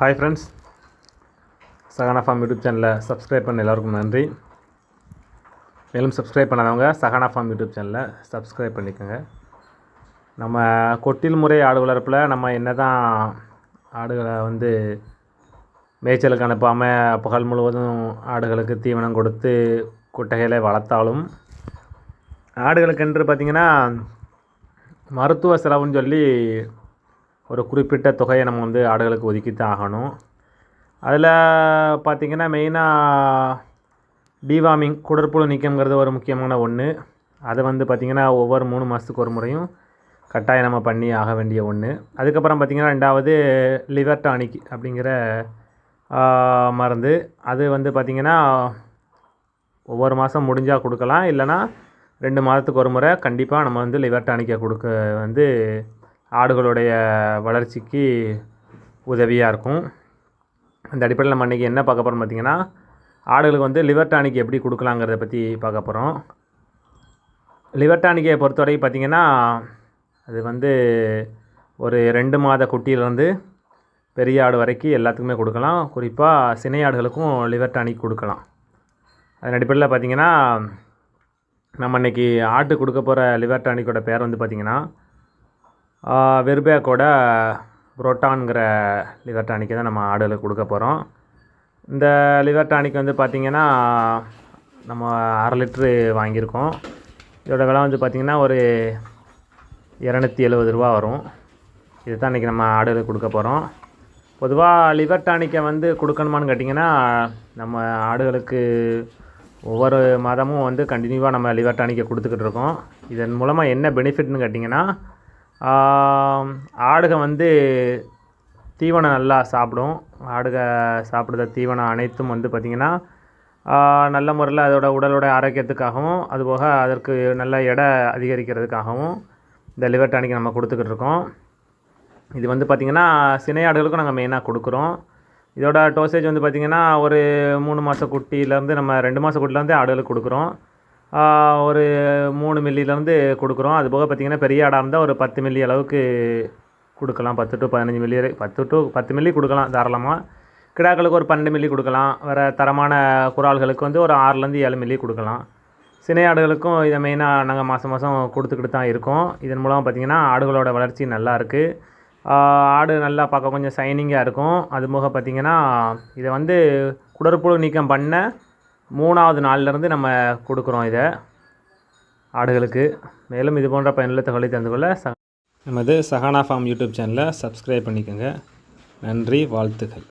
Hi friends Sahana farm YouTube சேனலை subscribe பண்ண எல்லாருக்கும் நன்றி. மேலும் சப்ஸ்கிரைப் பண்ணாதவங்க சகானா ஃபார்ம் யூடியூப் சேனலை சப்ஸ்கிரைப் பண்ணிக்கோங்க. நம்ம கொட்டில் முறை ஆடு வளர்ப்பில் நம்ம என்ன தான் ஆடுகளை வந்து மேய்ச்சலுக்கு அனுப்பாமல் பகல் முழுவதும் ஆடுகளுக்கு தீவனம் கொடுத்து குட்டைகளை வளர்த்தாலும் ஆடுகளுக்கென்று பார்த்திங்கன்னா மருத்துவ செலவுன்னு சொல்லி ஒரு குறிப்பிட்ட தொகையை நம்ம வந்து ஆடுகளுக்கு ஒதுக்கித்தான் ஆகணும். அதில் பார்த்திங்கன்னா மெயினாக டிவார்மிங் குடற்புழு நீக்கம்ங்கிறது ஒரு முக்கியமான ஒன்று அதை வந்து பார்த்திங்கன்னா ஒவ்வொரு மூணு மாதத்துக்கு ஒரு முறையும் கட்டாயம் நம்ம பண்ணி ஆக வேண்டிய ஒன்று அதுக்கப்புறம் பார்த்திங்கன்னா ரெண்டாவது லிவர் டானிக் அப்படிங்கிற மருந்து. அது வந்து பார்த்திங்கன்னா ஒவ்வொரு மாதம் முடிஞ்சால் கொடுக்கலாம். இல்லைனா ரெண்டு மாதத்துக்கு ஒரு முறை கண்டிப்பாக நம்ம வந்து லிவர் டானிக்கை கொடுக்க வந்து ஆடுகளுடைய வளர்ச்சிக்கு உதவியாக இருக்கும். அந்த அடிப்படையில் நம்ம இன்றைக்கி என்ன பார்க்க போகிறோம் பார்த்திங்கன்னா ஆடுகளுக்கு வந்து லிவர் டானிக் எப்படி கொடுக்கலாங்கிறத பற்றி பார்க்க போகிறோம் லிவர் டானிக்கை பொறுத்தவரை பார்த்திங்கன்னா அது வந்து ஒரு ரெண்டு மாத குட்டியிலேருந்து பெரிய ஆடு வரைக்கும் எல்லாத்துக்குமே கொடுக்கலாம். குறிப்பாக சினை ஆடுகளுக்கும் லிவர் டானிக் கொடுக்கலாம். அதன் அடிப்படையில் பார்த்திங்கன்னா நம்ம இன்றைக்கி ஆட்டு கொடுக்க போகிற லிவர் டானிக்கோட பேர் வந்து பார்த்திங்கன்னா வெர்பேக்கோட புரோட்டான்கிற லிவர் டானிக்கை தான் நம்ம ஆடுகளுக்கு கொடுக்க போகிறோம் இந்த லிவர் டானிக் வந்து பார்த்திங்கன்னா நம்ம அரை லிட்ரு வாங்கியிருக்கோம். இதோட விலை வந்து பார்த்திங்கன்னா ஒரு இரநூத்தி எழுபது ரூபா வரும். இது தான் இன்றைக்கி நம்ம ஆடுகளுக்கு கொடுக்க போகிறோம் பொதுவாக லிவர் டானிக்கை வந்து கொடுக்கணுமான்னு கேட்டிங்கன்னா நம்ம ஆடுகளுக்கு ஒவ்வொரு மாதமும் வந்து கண்டினியூவாக நம்ம லிவர் டானிக்கை கொடுத்துக்கிட்டு இருக்கோம். இதன் மூலமாக என்ன பெனிஃபிட்னு கேட்டிங்கன்னா ஆடுக வந்து தீவனம் நல்லா சாப்பிடும். ஆடுக சாப்பிடுற தீவனம் அனைத்தும் வந்து பார்த்திங்கன்னா நல்ல முறையில் அதோட உடலோட ஆரோக்கியத்துக்காகவும் அதுபோக அதற்கு நல்ல எடை அதிகரிக்கிறதுக்காகவும் இந்த லிவர் டானிக் நம்ம கொடுத்துக்கிட்டு இருக்கோம். இது வந்து பார்த்திங்கன்னா சினை ஆடுகளுக்கும் நாங்கள் மெயினாக கொடுக்குறோம். இதோட டோசேஜ் வந்து பார்த்திங்கன்னா ஒரு மூணு மாத குட்டியிலேருந்து நம்ம ரெண்டு மாத குட்டிலேருந்து ஆடுகளுக்கு கொடுக்குறோம். ஒரு மூணு மில்லிலேருந்து கொடுக்குறோம். அது போக பார்த்திங்கன்னா பெரிய ஆடாக இருந்தால் ஒரு பத்து மில்லி அளவுக்கு கொடுக்கலாம். பத்து டு பதினஞ்சு மில்லி பத்து டு பத்து மில்லி கொடுக்கலாம் தாராளமாக கிடாக்களுக்கு ஒரு பன்னெண்டு மில்லி கொடுக்கலாம். வேறு தரமான குரால்களுக்கு வந்து ஒரு ஆறுலேருந்து ஏழு மில்லி கொடுக்கலாம். சினை ஆடுகளுக்கும் இதை மெயினாக நாங்கள் மாதம் மாதம் கொடுத்துக்கிட்டு தான் இருக்கோம். இதன் மூலம் பார்த்திங்கன்னா ஆடுகளோட வளர்ச்சி நல்லாயிருக்கு ஆடு நல்லா பார்க்க கொஞ்சம் சைனிங்காக இருக்கும். அது போக பார்த்திங்கன்னா இதை வந்து குடற்புழு நீக்கம் பண்ண மூணாவது நாள்லேருந்து நம்ம கொடுக்குறோம் இதை ஆடுகளுக்கு. மேலும் இது போன்ற பயனுள்ள தகவலை தெரிந்து கொள்ள ச நமது சஹானா ஃபார்ம் யூடியூப் சேனலை சப்ஸ்கிரைப் பண்ணிக்கோங்க. நன்றி வாழ்த்துக்கள்.